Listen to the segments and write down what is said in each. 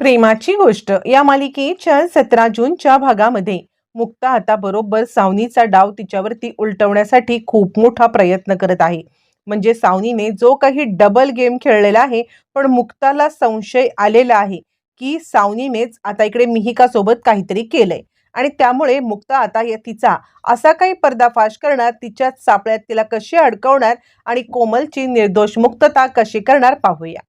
प्रेमाची गोष्ट. या मालिकेच्या सतरा जूनच्या भागामध्ये मुक्ता आता बरोबर सावनीचा डाव तिच्यावरती उलटवण्यासाठी खूप मोठा प्रयत्न करत आहे. म्हणजे सावनीने जो काही डबल गेम खेळलेला आहे पण मुक्ताला संशय आलेला आहे की सावनीनेच आता इकडे मिहिकासोबत काहीतरी केलंय. आणि त्यामुळे मुक्ता आता या तिचा असा काही पर्दाफाश करणार तिच्या सापळ्यात तिला कशी अडकवणार आणि कोमलची निर्दोष मुक्तता कशी करणार पाहूया.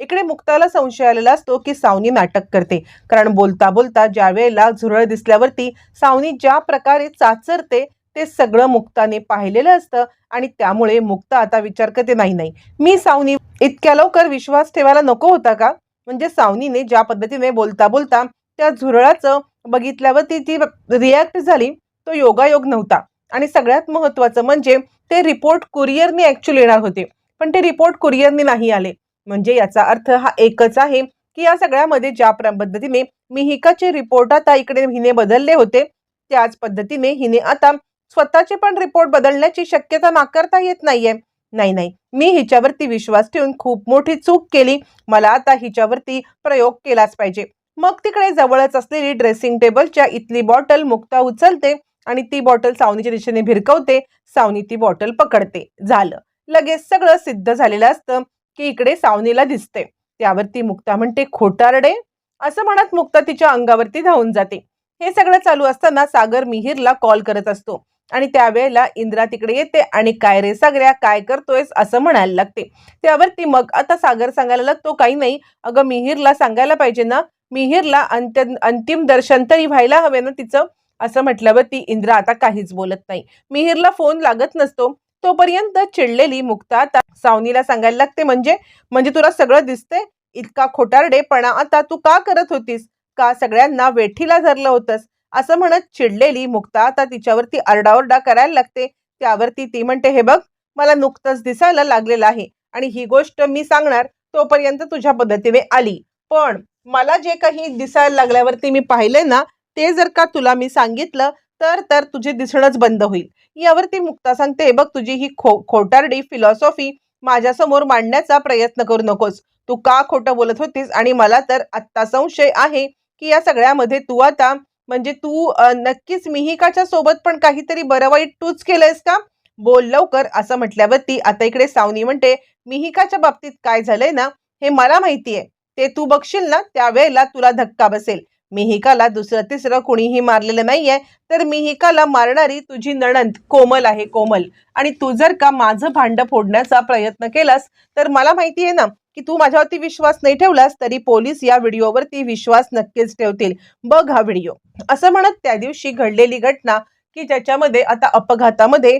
इकडे मुक्ताला संशय आलेला असतो की सावनी नाटक करते. कारण बोलता बोलता ज्या वेळेला झुरळ दिसल्यावरती सावनी ज्या प्रकारे चाचरते ते सगळं मुक्ताने पाहिलेलं असतं आणि त्यामुळे मुक्ता आता विचार करते नाही नाही मी सावनी इतक्या लवकर विश्वास ठेवायला नको होता का? म्हणजे सावनीने ज्या पद्धतीने बोलता बोलता त्या झुरळाचं बघितल्यावरती ती रिॲक्ट झाली तो योगायोग नव्हता. आणि सगळ्यात महत्त्वाचं म्हणजे ते रिपोर्ट कुरिअरने ॲक्च्युली येणार होते. पण ते रिपोर्ट कुरिअरने नाही आले. म्हणजे याचा अर्थ हा एकच आहे की या सगळ्यामध्ये ज्या प्र- पद्धतीने मिहिकाचे रिपोर्ट आता इकडे हिने बदलले होते त्याच पद्धतीने हिने आता स्वतःचे पण रिपोर्ट बदलण्याची शक्यता नाकारता येत नाहीये. नाही नाही. मी हिच्यावरती विश्वास ठेवून खूप मोठी चूक केली. मला आता हिच्यावरती प्रयोग केलाच पाहिजे. मग तिकडे जवळच असलेली ड्रेसिंग टेबलच्या इथली बॉटल मुक्ता उचलते आणि ती बॉटल सावनीच्या दिशेने भिरकवते. सावनी ती बॉटल पकडते. झालं. लगेच सगळं सिद्ध झालेलं असतं. की इकडे सावनीला दिसते. त्यावरती मुक्ता म्हणते खोटारडे. असं म्हणत मुक्ता तिच्या अंगावरती धावून जाते. हे सगळं चालू असताना सागर मिहिरला कॉल करत असतो आणि त्यावेळेला इंद्रा तिकडे येते आणि काय रे सागऱ्या काय करतोयस? असं म्हणायला लागते. त्यावरती मग आता सागर सांगायला लागतो काही नाही. अगं मिहिरला सांगायला पाहिजे ना. मिहिरला अंत्य अंतिम दर्शन तरी व्हायला हवे ना तिचं. असं म्हटल्यावर ती इंद्रा आता काहीच बोलत नाही. मिहिरला फोन लागत नसतो. तोपर्यंत चिडलेली मुक्ता आता सावनीला सांगायला लागते म्हणजे? म्हणजे तुला सगळं दिसते इतका खोटारडेपणा आता तू का करत होतीस? का सगळ्यांना वेठीला धरलं होतंस? असं म्हणत चिडलेली मुक्ता आता तिच्यावरती आरडाओरडा करायला लागते. त्यावरती ती म्हणते हे बघ मला नुकतंच दिसायला लागलेलं आहे आणि ही गोष्ट मी सांगणार तोपर्यंत तुझ्या पद्धतीने आली. पण मला जे काही दिसायला लागल्यावरती मी पाहिले ना ते जर का तुला मी सांगितलं तर तर तुझे दिसणंच बंद होईल. यावरती मुक्ता सांगते बघ तुझी ही खो खोटारडी फिलॉसॉफी माझ्यासमोर मांडण्याचा प्रयत्न करू नकोस. तू का खोटं बोलत होतीस आणि मला तर आत्ता संशय आहे की या सगळ्यामध्ये तू आता म्हणजे तू नक्कीच मिहिकाच्या सोबत पण काहीतरी बरं वाईट तूच केलंयस का? बोल लवकर असं म्हटल्यावरती आता इकडे सावनी म्हणते मिहिकाच्या बाबतीत काय झालंय ना हे मला माहितीये. ते तू बघशील ना त्यावेळेला तुला धक्का बसेल. मिहिकाला दुसरं तिसरं कुणीही मारलेलं नाहीये तर मिहिकाला मारणारी तुझी नणंद कोमल आहे कोमल. आणि तू जर का माझं भांड फोडण्याचा प्रयत्न केलास तर मला माहिती आहे ना की तू माझ्यावरती विश्वास नाही ठेवलास तरी पोलीस या व्हिडिओवरती विश्वास नक्कीच ठेवतील. बघ हा व्हिडिओ. असं म्हणत त्या दिवशी घडलेली घटना की ज्याच्यामध्ये आता अपघातामध्ये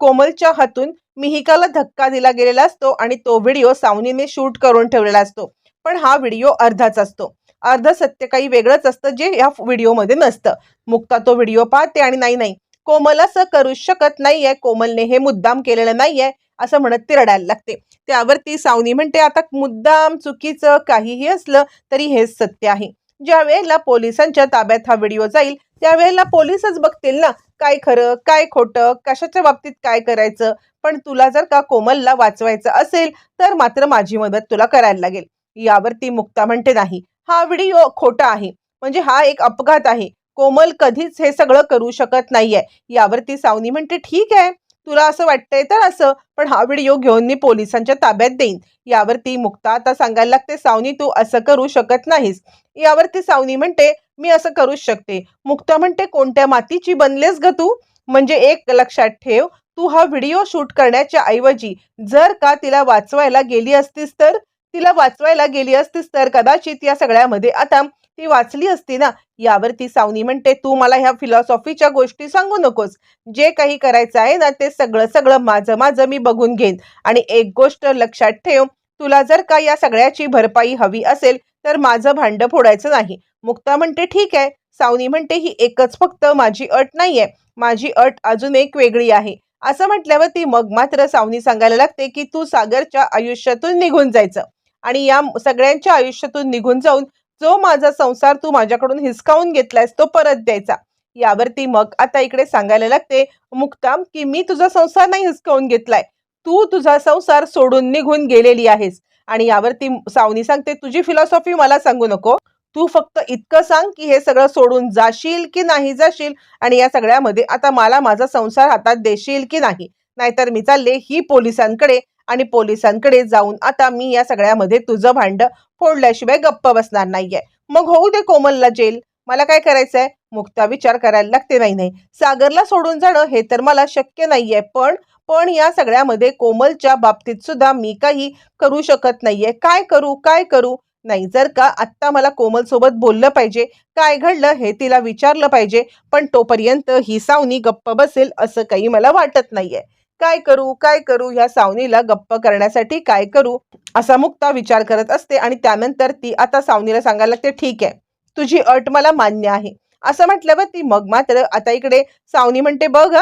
कोमलच्या हातून मिहिकाला धक्का दिला गेलेला असतो आणि तो व्हिडिओ सावनीने शूट करून ठेवलेला असतो. पण हा व्हिडिओ अर्धाच असतो. अर्ध सत्य काही वेगळंच असतं जे या व्हिडिओमध्ये नसतं. मुक्ता तो व्हिडिओ पाहते आणि नाही नाही. कोमल असं करू शकत नाहीये. कोमलने हे मुद्दाम केलेलं नाहीये असं म्हणत ती रडायला लागते. त्यावरती सावनी म्हणते आता मुद्दाम चुकीचं काहीही असलं तरी हेच सत्य आहे. ज्या वेळेला पोलिसांच्या ताब्यात हा व्हिडिओ जाईल त्यावेळेला पोलिसच बघतील ना काय खरं काय खोटं कशाच्या बाबतीत काय करायचं? पण तुला जर का कोमलला वाचवायचं असेल तर मात्र माझी मदत तुला करायला लागेल. यावरती मुक्ता म्हणते नाही हा व्हिडिओ खोटा आहे. म्हणजे हा एक अपघात आहे. कोमल कधीच हे सगळं करू शकत नाहीये. यावरती सावनी म्हणते ठीक आहे. तुला असं वाटतंय तर असं पण हा व्हिडिओ घेऊन मी पोलिसांच्या ताब्यात देईन. यावरती मुक्ता आता सांगायला लागते सावनी तू असं करू शकत नाहीस. यावरती सावनी म्हणते मी असं करूच शकते. मुक्ता म्हणते कोणत्या मातीची बनलेस ग तू? म्हणजे एक लक्षात ठेव तू हा व्हिडिओ शूट करण्याच्या ऐवजी जर का तिला वाचवायला गेली असतीस तर? तिला वाचवायला गेली असतीस तर कदाचित या सगळ्यामध्ये आता ती वाचली असती ना? यावरती सावनी म्हणते तू मला ह्या फिलॉसॉफीच्या गोष्टी सांगू नकोस. जे काही करायचं आहे ना ते सगळं सगळं माझं माझं मी बघून घेईन. आणि एक गोष्ट लक्षात ठेव तुला जर का या सगळ्याची भरपाई हवी असेल तर माझं भांडं फोडायचं नाही. मुक्ता म्हणते ठीक आहे. सावनी म्हणते ही एकच फक्त माझी अट नाहीये. माझी अट अजून एक वेगळी आहे. असं म्हटल्यावर ती मग मात्र सावनी सांगायला लागते की तू सागरच्या आयुष्यातून निघून जायचं. आणि या सगळ्यांच्या आयुष्यातून निघून जाऊन जो माझा संसार तू माझ्याकडून हिसकावून घेतलायस तो परत द्यायचा. यावरती मग आता इकडे सांगायला लागते मुक्ताम की मी तुझा संसार नाही हिसकावून घेतलाय. तू तुझा संसार सोडून निघून गेलेली आहेस. आणि यावरती सावनी सांगते तुझी फिलॉसॉफी मला सांगू नको. तू फक्त इतकं सांग की हे सगळं सोडून जाशील की नाही जाशील? आणि या सगळ्यामध्ये आता मला माझा संसार हातात देशील की नाही? नाहीतर मी चालले ही पोलिसांकडे आणि पोलिसांकडे जाऊन आता मी या सगळ्यामध्ये तुझं भांड फोडल्याशिवाय गप्प बसणार नाहीये. मग होऊ दे कोमलला जेल. मला काय करायचंय? मुक्ता विचार करायला लागते नाही नाही. सागरला सोडून जाणं हे तर मला शक्य नाहीये. पण पण या सगळ्यामध्ये कोमलच्या बाबतीत सुद्धा मी काही करू शकत नाहीये. काय करू? काय करू? नाही जर का आत्ता मला कोमल सोबत बोललं पाहिजे काय घडलं हे तिला विचारलं पाहिजे पण तोपर्यंत ही सावनी गप्प बसेल असं काही मला वाटत नाहीये. काय करू काय करू ह्या सावनीला गप्प करण्यासाठी काय करू असा मुक्ता विचार करत असते आणि त्यानंतर ती आता सावनीला सांगायला लागते ठीक आहे तुझी अट मला मान्य आहे. असं म्हटल्यावर ती मग मात्र आता इकडे सावनी म्हणते बघ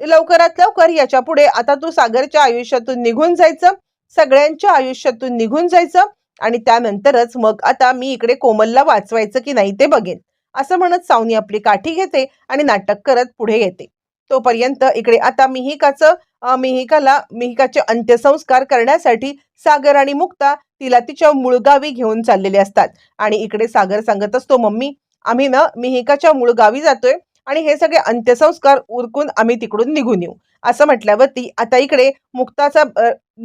लवकरात लवकर याच्यापुढे आता तू सागरच्या आयुष्यातून निघून जायचं सगळ्यांच्या आयुष्यातून निघून जायचं आणि त्यानंतरच मग आता मी इकडे कोमलला वाचवायचं की नाही ते बघेन. असं म्हणत सावनी आपली काठी घेते आणि नाटक करत पुढे येते. तोपर्यंत इकडे आता मिहिकाचं मिहिकाला मिहिकाचे अंत्यसंस्कार करण्यासाठी सागर आणि मुक्ता तिला तिच्या मुळगावी घेऊन चाललेले असतात. आणि इकडे सागर सांगत असतो मम्मी आम्ही ना मिहिकाच्या मुळगावी जातोय आणि हे सगळे अंत्यसंस्कार उरकून आम्ही तिकडून निघून येऊ. असं म्हटल्यावरती आता इकडे मुक्ताचा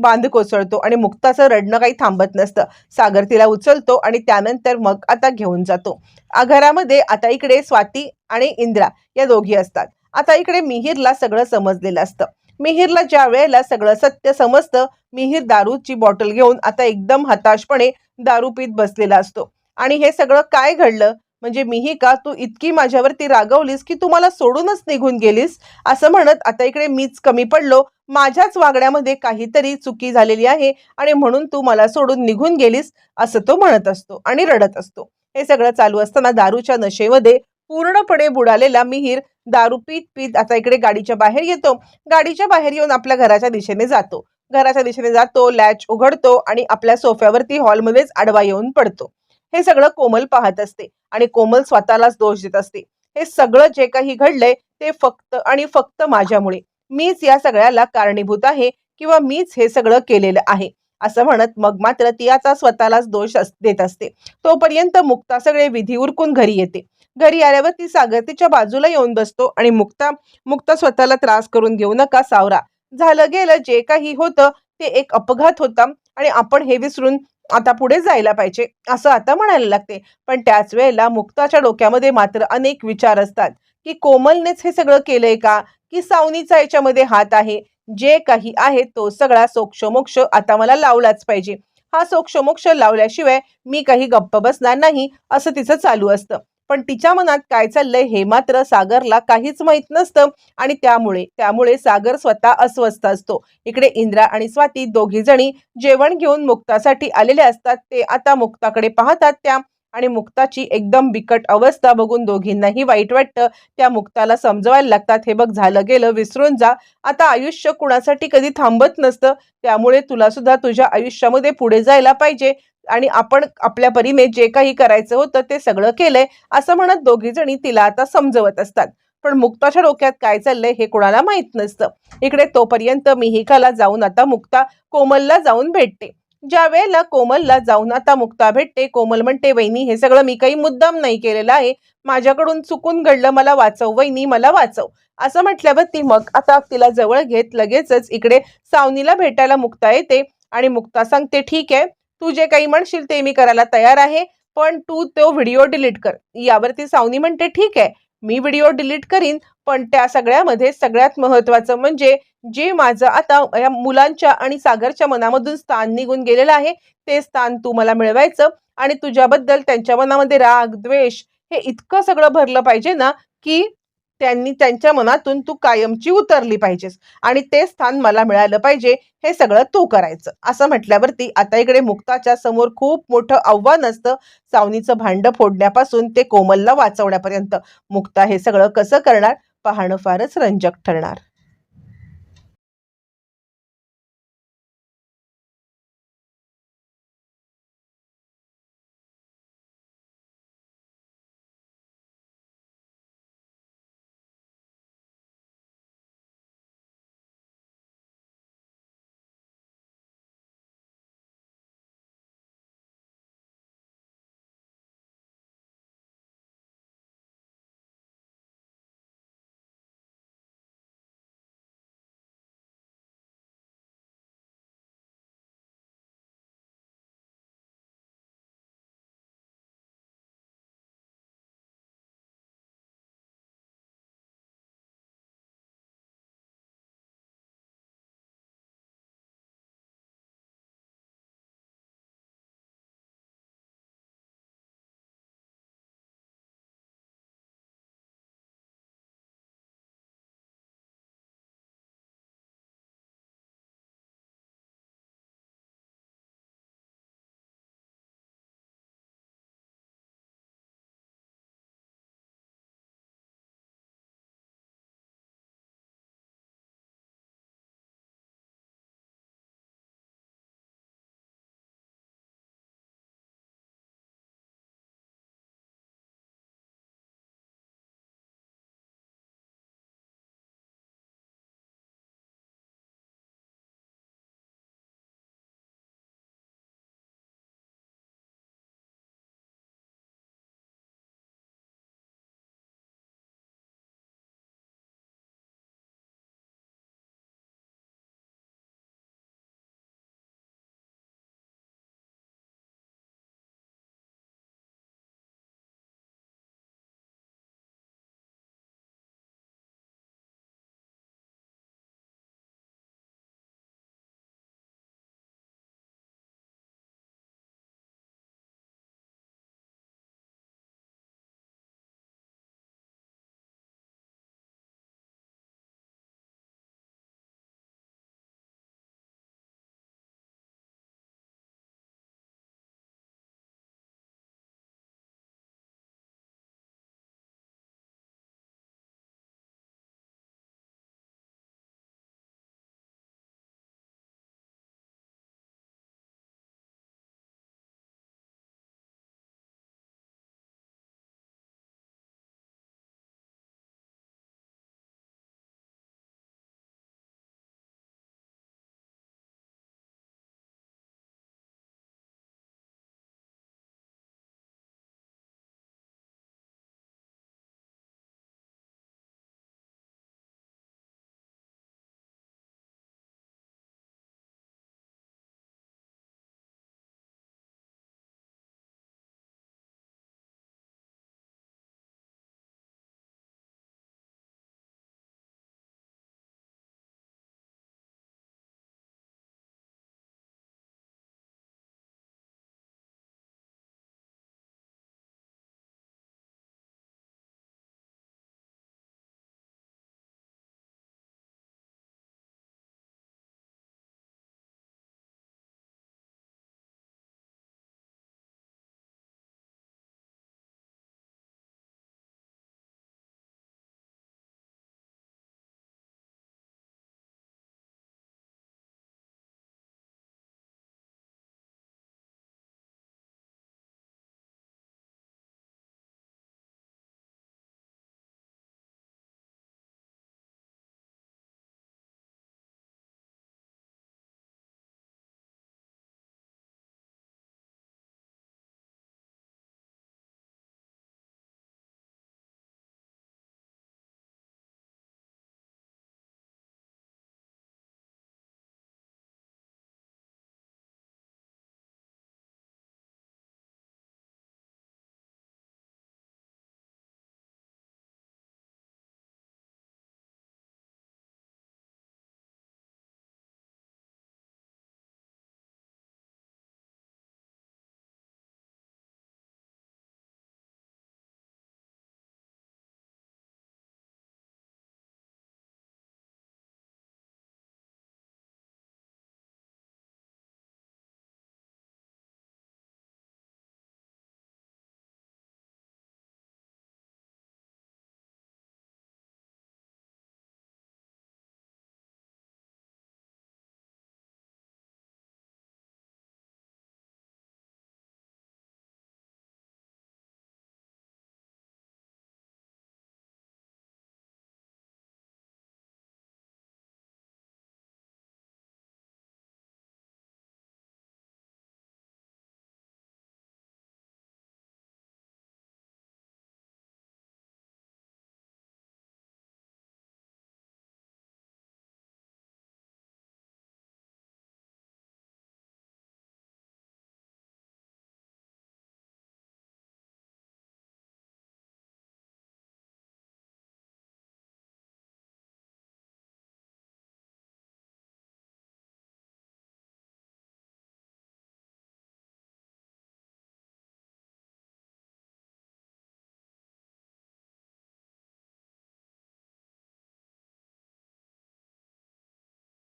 बांध कोसळतो आणि मुक्ताचं रडणं काही थांबत नसतं. सागर तिला उचलतो आणि त्यानंतर मग आता घेऊन जातो. आघरामध्ये घरामध्ये आता इकडे स्वाती आणि इंद्रा या दोघी असतात. आता इकडे मिहीरला सगळं समजलेलं असतं. मिहीरला ज्या वेळेला सगळं सत्य समजतं मिहीर दारूची बॉटल घेऊन आता एकदम हताशपणे दारू पीत बसलेला असतो. आणि हे सगळं काय घडलं? म्हणजे मिहिका तू इतकी माझ्यावरती रागवलीस की तू मला सोडूनच निघून गेलीस? असं म्हणत आता इकडे मीच कमी पडलो. माझ्याच वागण्यामध्ये काहीतरी चुकी झालेली आहे आणि म्हणून तू मला सोडून निघून गेलीस असं तो म्हणत असतो आणि रडत असतो. हे सगळं चालू असताना दारूच्या नशेमध्ये पूर्णपणे बुडालेला मिहीर दारू पीत पीत आता इकडे गाडीच्या बाहेर येतो. गाडीच्या बाहेर येऊन आपल्या घराच्या दिशेने जातो. घराच्या दिशेने जातो लॅच उघडतो आणि आपल्या सोफ्यावरती हॉलमध्येच आडवा येऊन पडतो. हे सगळं कोमल पाहत असते आणि कोमल स्वतःलाच दोष देत असते. हे सगळं जे काही घडलंय ते फक्त आणि फक्त माझ्यामुळे. मीच या सगळ्याला कारणीभूत आहे किंवा मीच हे सगळं केलेलं आहे. असं म्हणत मग मात्र ती आता स्वतःलाच दोष देत असते. तोपर्यंत मुक्ता सगळे विधी उरकून घरी येते. घरी आल्यावर ती सागर तिच्या बाजूला येऊन बसतो आणि मुक्ता मुक्ता स्वतःला त्रास करून घेऊ नका सावरा. झालं गेलं जे काही होतं ते एक अपघात होता आणि आपण हे विसरून आता पुढे जायला पाहिजे असं आता म्हणायला लागते. पण त्याच वेळेला मुक्ताच्या डोक्यामध्ये मात्र अनेक विचार असतात की कोमलनेच हे सगळं केलंय का? की सावनीचा याच्यामध्ये हात आहे? जे काही आहे तो सगळा सोक्षमोक्ष आता मला लावलाच पाहिजे. हा सोक्षमोक्ष लावल्याशिवाय मी काही गप्प बसणार नाही असं तिचं चालू असतं. पण तिच्या मनात काय चाललंय हे मात्र सागरला काहीच माहीत नसतं आणि त्यामुळे त्यामुळे सागर स्वतः अस्वस्थ असतो. इकडे इंद्रा आणि स्वाती दोघी जणी जेवण घेऊन मुक्तासाठी आलेले असतात. ते आता मुक्ताकडे पाहतात त्या आणि मुक्ताची एकदम बिकट अवस्था बघून दोघींनाही वाईट वाटतं. त्या मुक्ताला समजवायला लागतात. हे बघ झालं गेलं विसरून जा. आता आयुष्य कुणासाठी कधी थांबत नसतं. त्यामुळे तुला सुद्धा तुझ्या आयुष्यामध्ये पुढे जायला पाहिजे. आणि आपण आपल्या परीने जे काही करायचं होतं ते सगळं केलंय असं म्हणत दोघी जणी तिला आता समजवत असतात. पण मुक्ताच्या डोक्यात काय चाललंय हे कोणाला माहीत नसतं. इकडे तोपर्यंत मिहिकाला जाऊन आता मुक्ता कोमलला जाऊन भेटते. ज्या वेळेला कोमलला जाऊन आता मुक्ता भेटते कोमल म्हणते वहिनी हे सगळं मी काही मुद्दाम नाही केलेलं आहे. माझ्याकडून चुकून घडलं मला वाचव वहिनी मला वाचव. असं म्हटल्यावर ती मग आता तिला जवळ घेत लगेचच इकडे सावनीला भेटायला मुक्ता येते आणि मुक्ता सांगते ठीक आहे तू जे काही म्हणशील ते मी करायला तयार आहे पण तू तो व्हिडिओ डिलीट कर. यावरती सावनी म्हणते ठीक आहे मी व्हिडिओ डिलीट करीन पण त्या सगळ्यामध्ये सगळ्यात महत्वाचं म्हणजे जे माझं आता या मुलांच्या आणि सागरच्या मनामधून स्थान निघून गेलेलं आहे ते स्थान तू मला मिळवायचं आणि तुझ्याबद्दल त्यांच्या मनामध्ये राग द्वेष हे इतकं सगळं भरलं पाहिजे ना की त्यांनी त्यांच्या मनातून तू कायमची उतरली पाहिजेस. आणि ते स्थान मला मिळालं पाहिजे हे सगळं तू करायचं. असं म्हटल्यावरती आता इकडे मुक्ताच्या समोर खूप मोठं आव्हान असतं. सावनीचं भांडं फोडण्यापासून ते कोमलला वाचवण्यापर्यंत. मुक्ता हे सगळं कसं करणार? पाहणं फारच रंजक ठरणार.